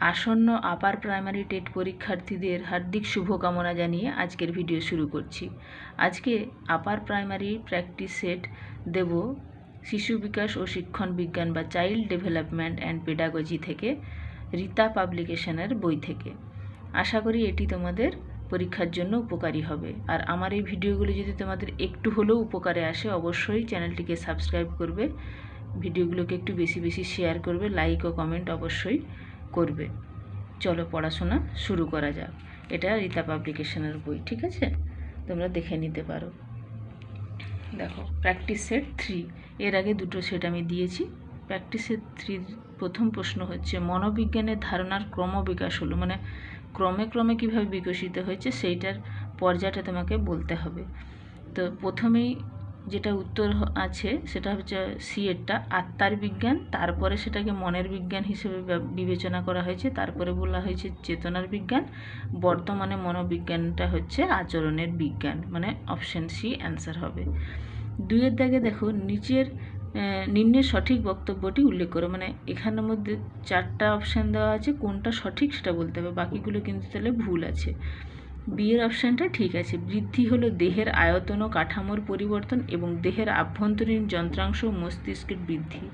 আসন্ন upper primary TET পরীক্ষার্থীদের হার্দিক শুভকামনা জানিয়ে আজকের ভিডিও শুরু করছি। আজকে আপার প্রাইমারি প্র্যাকটিস সেট দেব শিশু বিকাশ ও শিক্ষণ বিজ্ঞান বা চাইল্ড ডেভেলপমেন্ট অ্যান্ড পেডাগজি থেকে, রীতা পাবলিকেশনের বই থেকে। আশা করি এটি তোমাদের পরীক্ষার জন্য উপকারী হবে। আর আমার এই ভিডিওগুলি যদি তোমাদের একটু হলেও উপকারে আসে, অবশ্যই চ্যানেলটিকে সাবস্ক্রাইব করবে, ভিডিওগুলোকে একটু বেশি বেশি শেয়ার করবে, লাইক ও কমেন্ট অবশ্যই করবে। চলো পড়াশোনা শুরু করা যাক। এটা রীতা পাবলিকেশনের বই, ঠিক আছে? তোমরা দেখে নিতে পারো। দেখো, প্র্যাকটিস সেট থ্রি। এর আগে দুটো সেট আমি দিয়েছি। প্র্যাকটিস সেট থ্রির প্রথম প্রশ্ন হচ্ছে, মনোবিজ্ঞানের ধারণার ক্রমবিকাশ হলো মানে ক্রমে ক্রমে কীভাবে বিকশিত হয়েছে, সেইটার পর্যায়টা তোমাকে বলতে হবে। তো প্রথমেই যেটা উত্তর আছে, সেটা হচ্ছে সিএরটা আত্মার বিজ্ঞান, তারপরে সেটাকে মনের বিজ্ঞান হিসেবে বিবেচনা করা হয়েছে। তারপরে বলা হয়েছে চেতনার বিজ্ঞান। বর্তমানে মনোবিজ্ঞানটা হচ্ছে আচরণের বিজ্ঞান মানে অপশন সি অ্যান্সার হবে। দুইয়ের দাগে দেখো, নিচের নিম্নের সঠিক বক্তব্যটি উল্লেখ করো। মানে এখানের মধ্যে চারটা অপশান দেওয়া আছে, কোনটা সঠিক সেটা বলতে হবে। বাকিগুলো কিন্তু তাহলে ভুল আছে। বিয়ের অপশানটা ঠিক আছে। বৃদ্ধি হলো দেহের আয়তন ও কাঠামোর পরিবর্তন এবং দেহের আভ্যন্তরীণ যন্ত্রাংশ মস্তিষ্কের বৃদ্ধি।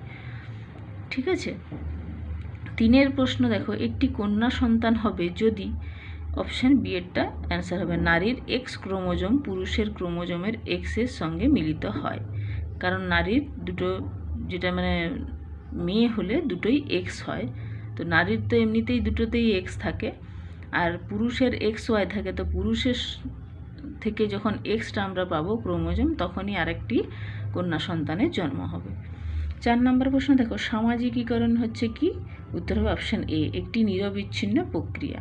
ঠিক আছে? তিনের প্রশ্ন দেখো, একটি কন্যা সন্তান হবে যদি অপশান বিয়েরটা অ্যান্সার হবে। নারীর এক্স ক্রোমোজোম পুরুষের ক্রোমোজোমের এক্সের সঙ্গে মিলিত হয়। কারণ নারীর দুটো, যেটা মানে মেয়ে হলে দুটোই এক্স হয়। তো নারীর তো এমনিতেই দুটোতেই এক্স থাকে। আর পুরুষের এক্স ওয়াই থাকে, তো পুরুষের থেকে যখন এক্সটা আমরা পাবো ক্রোমোজোম, তখনই আরেকটি কন্যা সন্তানের জন্ম হবে। চার নম্বর প্রশ্ন, দেখো, সামাজিকীকরণ হচ্ছে কি? উত্তর হবে অপশান এ একটি নিরবিচ্ছিন্ন প্রক্রিয়া।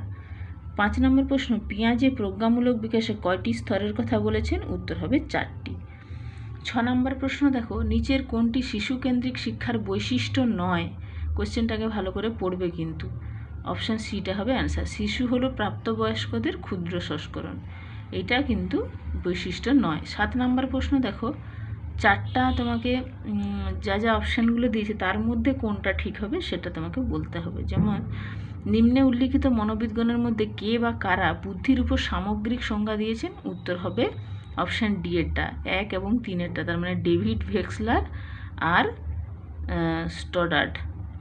পাঁচ নম্বর প্রশ্ন, পেঁয়াজে প্রজ্ঞামূলক বিকাশে কয়টি স্তরের কথা বলেছেন? উত্তর হবে চারটি। ছ নম্বর প্রশ্ন, দেখো, নিচের কোনটি শিশুকেন্দ্রিক শিক্ষার বৈশিষ্ট্য নয়? কোশ্চেনটাকে ভালো করে পড়বে কিন্তু। অপশান সিটা হবে অ্যান্সার। শিশু হলো প্রাপ্তবয়স্কদের ক্ষুদ্র সংস্করণ। এটা কিন্তু বৈশিষ্ট্য নয়। সাত নম্বর প্রশ্ন দেখো। চারটা তোমাকে যা যা অপশানগুলো দিয়েছে, তার মধ্যে কোনটা ঠিক হবে সেটা তোমাকে বলতে হবে। যেমন, নিম্নে উল্লিখিত মনোবিদগণের মধ্যে কে বা কারা বুদ্ধির উপর সামগ্রিক সংজ্ঞা দিয়েছেন? উত্তর হবে অপশান ডি এরটা, এক এবং তিনেরটা। তার মানে ডেভিড ভেক্সলার আর স্টডার্ড।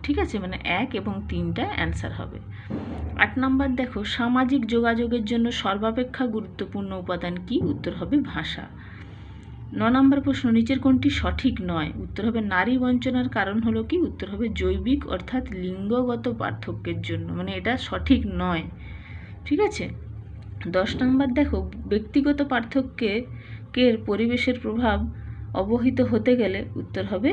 ঠিক আছে? মানে এক এবং তিনটা অ্যান্সার হবে। আট নম্বর দেখো, সামাজিক যোগাযোগের জন্য সর্বাপেক্ষা গুরুত্বপূর্ণ উপাদান কি? উত্তর হবে ভাষা। ন নম্বর প্রশ্ন, নিচের কোনটি সঠিক নয়? উত্তর হবে নারী বঞ্চনার কারণ হলো কি? উত্তর হবে জৈবিক অর্থাৎ লিঙ্গগত পার্থক্যের জন্য। মানে এটা সঠিক নয়। ঠিক আছে? দশ নম্বর দেখো, ব্যক্তিগত পার্থক্যে কের পরিবেশের প্রভাব অবহিত হতে গেলে উত্তর হবে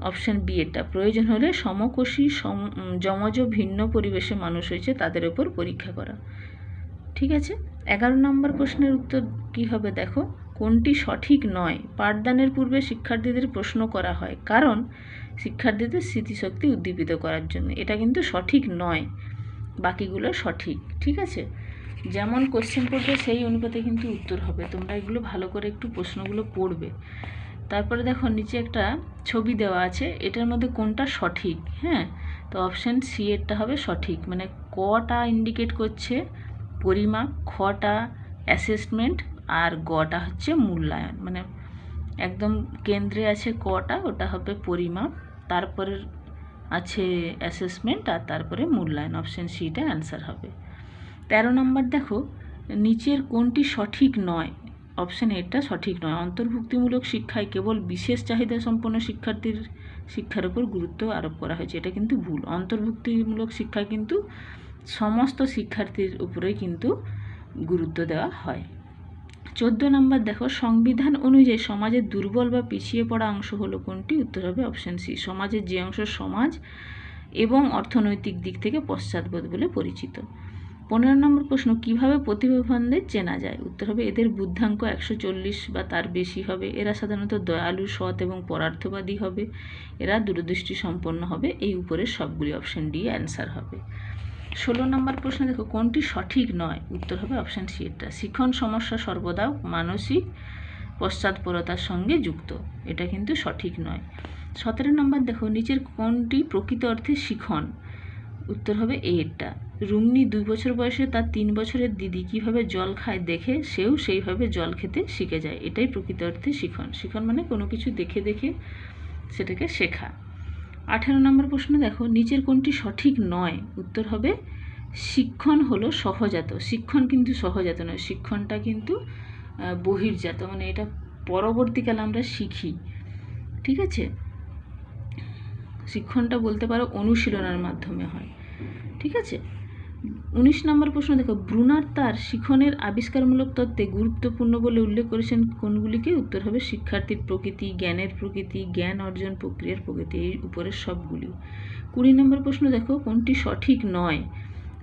অপশান বি এটা। প্রয়োজন হলে সমকোষী সম যমজ ভিন্ন পরিবেশে মানুষ হয়েছে, তাদের ওপর পরীক্ষা করা। ঠিক আছে? এগারো নম্বর প্রশ্নের উত্তর কি হবে দেখো? কোনটি সঠিক নয়? পাঠদানের পূর্বে শিক্ষার্থীদের প্রশ্ন করা হয়, কারণ শিক্ষার্থীদের স্মৃতিশক্তি উদ্দীপিত করার জন্য। এটা কিন্তু সঠিক নয়। বাকিগুলো সঠিক। ঠিক আছে? যেমন কোশ্চেন পড়বে সেই অনুপাতে কিন্তু উত্তর হবে। তোমরা এগুলো ভালো করে একটু প্রশ্নগুলো পড়বে। তারপরে দেখো নিচে একটা ছবি দেওয়া আছে, এটার মধ্যে কোনটা সঠিক? হ্যাঁ তো অপশান সি এরটা হবে সঠিক। মানে কটা ইন্ডিকেট করছে পরিমাপ, খটা অ্যাসেসমেন্ট আর গটা হচ্ছে মূল্যায়ন। মানে একদম কেন্দ্রে আছে কটা, ওটা হবে পরিমাপ, তারপরে আছে অ্যাসেসমেন্ট আর তারপরে মূল্যায়ন। অপশান সিটা অ্যান্সার হবে। তেরো নম্বর দেখো, নিচের কোনটি সঠিক নয়? অপশান এটা সঠিক নয়। অন্তর্ভুক্তিমূলক শিক্ষায় কেবল বিশেষ চাহিদা সম্পন্ন শিক্ষার্থীর শিক্ষার উপর গুরুত্ব আরোপ করা হয়েছে। এটা কিন্তু ভুল। অন্তর্ভুক্তিমূলক শিক্ষা কিন্তু সমস্ত শিক্ষার্থীর উপরেই কিন্তু গুরুত্ব দেওয়া হয়। চোদ্দ নম্বর দেখো, সংবিধান অনুযায়ী সমাজের দুর্বল বা পিছিয়ে পড়া অংশ হলো কোনটি? উত্তর হবে অপশান সি সমাজের যে অংশ সমাজ এবং অর্থনৈতিক দিক থেকে পশ্চাৎপদ বলে পরিচিত। পনেরো নম্বর প্রশ্ন, কীভাবে প্রতিভাবানদের চেনা যায়? উত্তর হবে, এদের বুদ্ধাঙ্ক একশো চল্লিশ বা তার বেশি হবে। এরা সাধারণত দয়ালু, সৎ এবং পরার্থবাদী হবে। এরা দূরদৃষ্টি সম্পন্ন হবে। এই উপরের সবগুলি অপশান ডি অ্যান্সার হবে। ষোলো নম্বর প্রশ্ন, দেখো, কোনটি সঠিক নয়? উত্তর হবে অপশান সি এটা শিখন সমস্যা সর্বদা মানসিক পশ্চাৎপরতার সঙ্গে যুক্ত। এটা কিন্তু সঠিক নয়। সতেরো নম্বর, দেখো, নিচের কোনটি প্রকৃত অর্থে শিখন? উত্তর হবে এরটা রুমনি দুই বছর বয়সে তার তিন বছরের দিদি কীভাবে জল খায় দেখে সেও সেইভাবে জল খেতে শিখে যায়। এটাই প্রকৃত অর্থে শিখন। শিখন মানে কোনো কিছু দেখে দেখে সেটাকে শেখা। আঠেরো নম্বর প্রশ্ন দেখো, নিচের কোনটি সঠিক নয়? উত্তর হবে, শিক্ষণ হলো সহজাত। শিক্ষণ কিন্তু সহজাত নয়। শিক্ষণটা কিন্তু বহির্জাত। মানে এটা পরবর্তীকালে আমরা শিখি। ঠিক আছে? শিক্ষণটা বলতে পারো অনুশীলনের মাধ্যমে হয়। ঠিক আছে? উনিশ নম্বর প্রশ্ন দেখো, ব্রুনার তার শিখনের আবিষ্কারমূলক তত্ত্বে গুরুত্বপূর্ণ বলে উল্লেখ করেছেন কোনগুলিকে? উত্তর হবে শিক্ষার্থীর প্রকৃতি, জ্ঞানের প্রকৃতি, জ্ঞান অর্জন প্রক্রিয়ার প্রকৃতি, এই উপরের সবগুলি। কুড়ি নম্বর প্রশ্ন দেখো, কোনটি সঠিক নয়?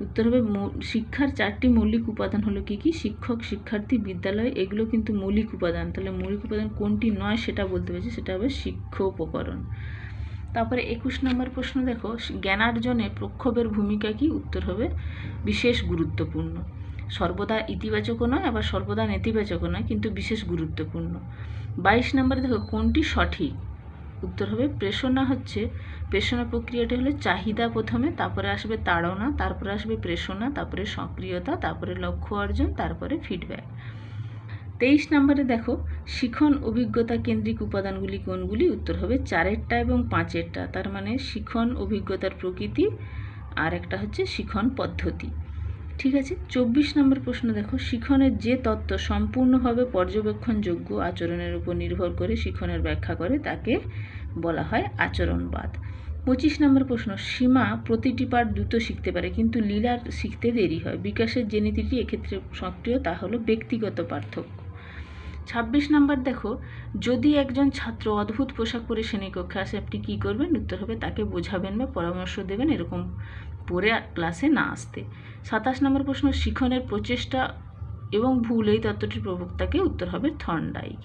উত্তর হবে শিক্ষার চারটি মৌলিক উপাদান হলো কি কি? শিক্ষক, শিক্ষার্থী, বিদ্যালয়, এগুলো কিন্তু মৌলিক উপাদান। তাহলে মৌলিক উপাদান কোনটি নয় সেটা বলতে পেরেছি, সেটা হবে শিক্ষোপকরণ। তারপরে একুশ নম্বর প্রশ্ন দেখো জ্ঞানার্জনে প্রক্ষোভের ভূমিকা কি? উত্তর হবে, বিশেষ গুরুত্বপূর্ণ। সর্বদা ইতিবাচকও নয়, আবার সর্বদা নেতিবাচকও নয়, কিন্তু বিশেষ গুরুত্বপূর্ণ। বাইশ নম্বরে দেখো, কোনটি সঠিক? উত্তর হবে, প্রেষণা হচ্ছে, প্রেষণা প্রক্রিয়াটি হলো চাহিদা প্রথমে, তারপরে আসবে তাড়না, তারপরে আসবে প্রেষণা, তারপরে সক্রিয়তা, তারপরে লক্ষ্য অর্জন, তারপরে ফিডব্যাক তেইশ নম্বরে দেখো, শিখন অভিজ্ঞতা কেন্দ্রিক উপাদানগুলি কোনগুলি? উত্তর হবে চারেরটা এবং পাঁচেরটা। তার মানে শিখন অভিজ্ঞতার প্রকৃতি, আর একটা হচ্ছে শিখন পদ্ধতি। ঠিক আছে? চব্বিশ নম্বর প্রশ্ন দেখো, শিখনের যে তত্ত্ব সম্পূর্ণভাবে পর্যবেক্ষণযোগ্য আচরণের উপর নির্ভর করে শিখনের ব্যাখ্যা করে, তাকে বলা হয় আচরণবাদ। পঁচিশ নম্বর প্রশ্ন, সীমা প্রতিটি পাঠ দ্রুত শিখতে পারে, কিন্তু লীলার শিখতে দেরি হয়। বিকাশের যে নীতিটি এক্ষেত্রে সক্রিয়, তা হলো ব্যক্তিগত পার্থক্য। ছাব্বিশ নাম্বার দেখো, যদি একজন ছাত্র অদ্ভুত পোশাক পরে শ্রেণীকক্ষে আসে, আপনি কী করবেন? উত্তর হবে, তাকে বোঝাবেন বা পরামর্শ দেবেন এরকম পরে ক্লাসে না আসতে। সাতাশ নম্বর প্রশ্ন, শিখনের প্রচেষ্টা এবং ভুল, এই তত্ত্বটির প্রবক্তাকে উত্তর হবে থর্নডাইক।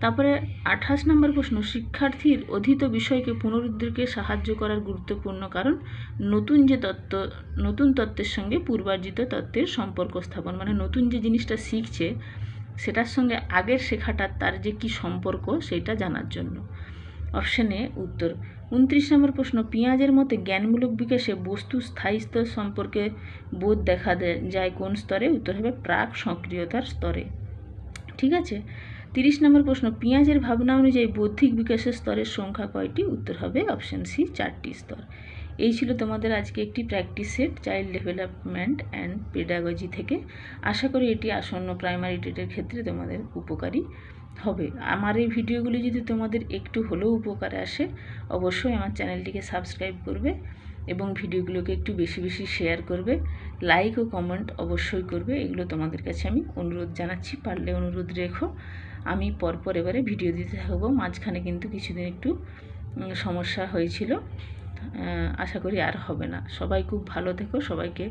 তারপরে আঠাশ নম্বর প্রশ্ন, শিক্ষার্থীর অধীত বিষয়কে পুনরুদ্ধারকে সাহায্য করার গুরুত্বপূর্ণ কারণ, নতুন যে তত্ত্ব, নতুন তত্ত্বের সঙ্গে পূর্বার্জিত তত্ত্বের সম্পর্ক স্থাপন মানে নতুন যে জিনিসটা শিখছে সেটার সঙ্গে আগের শেখাটার তার যে কি সম্পর্ক সেটা জানার জন্য। অপশানে উত্তর, উনত্রিশ নম্বর প্রশ্ন, পেঁয়াজের মতে জ্ঞানমূলক বিকাশে বস্তু স্থায়ী স্তর সম্পর্কে বোধ দেখা যায় কোন স্তরে? উত্তর হবে প্রাক সক্রিয়তার স্তরে। ঠিক আছে? তিরিশ নম্বর প্রশ্ন, পেঁয়াজের ভাবনা অনুযায়ী বৌদ্ধিক বিকাশের স্তরের সংখ্যা কয়টি? উত্তর হবে অপশন সি চারটি স্তর। এই ছিল তোমাদের আজকে একটি practice set child development and pedagogy থেকে। আশা করি এটি আসন্ন প্রাইমারি টেটের ক্ষেত্রে তোমাদের উপকারী হবে। আমার এই ভিডিওগুলি যদি তোমাদের একটু হলেও উপকারে আসে, অবশ্যই আমার চ্যানেলটিকে সাবস্ক্রাইব করবে এবং ভিডিওগুলোকে একটু বেশি বেশি শেয়ার করবে। লাইক ও কমেন্ট অবশ্যই করবে, এগুলো তোমাদের কাছে আমি অনুরোধ জানাচ্ছি। পারলে অনুরোধ রেখো, আমি পরপর এবারে ভিডিও দিতে থাকব। মাঝখানে কিন্তু কিছুদিন একটু সমস্যা হয়েছিল। আশা করি আর হবে না। সবাই খুব ভালো থেকো। সবাইকে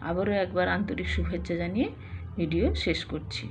আবারও একবার আন্তরিক শুভেচ্ছা জানিয়ে ভিডিও শেষ করছি।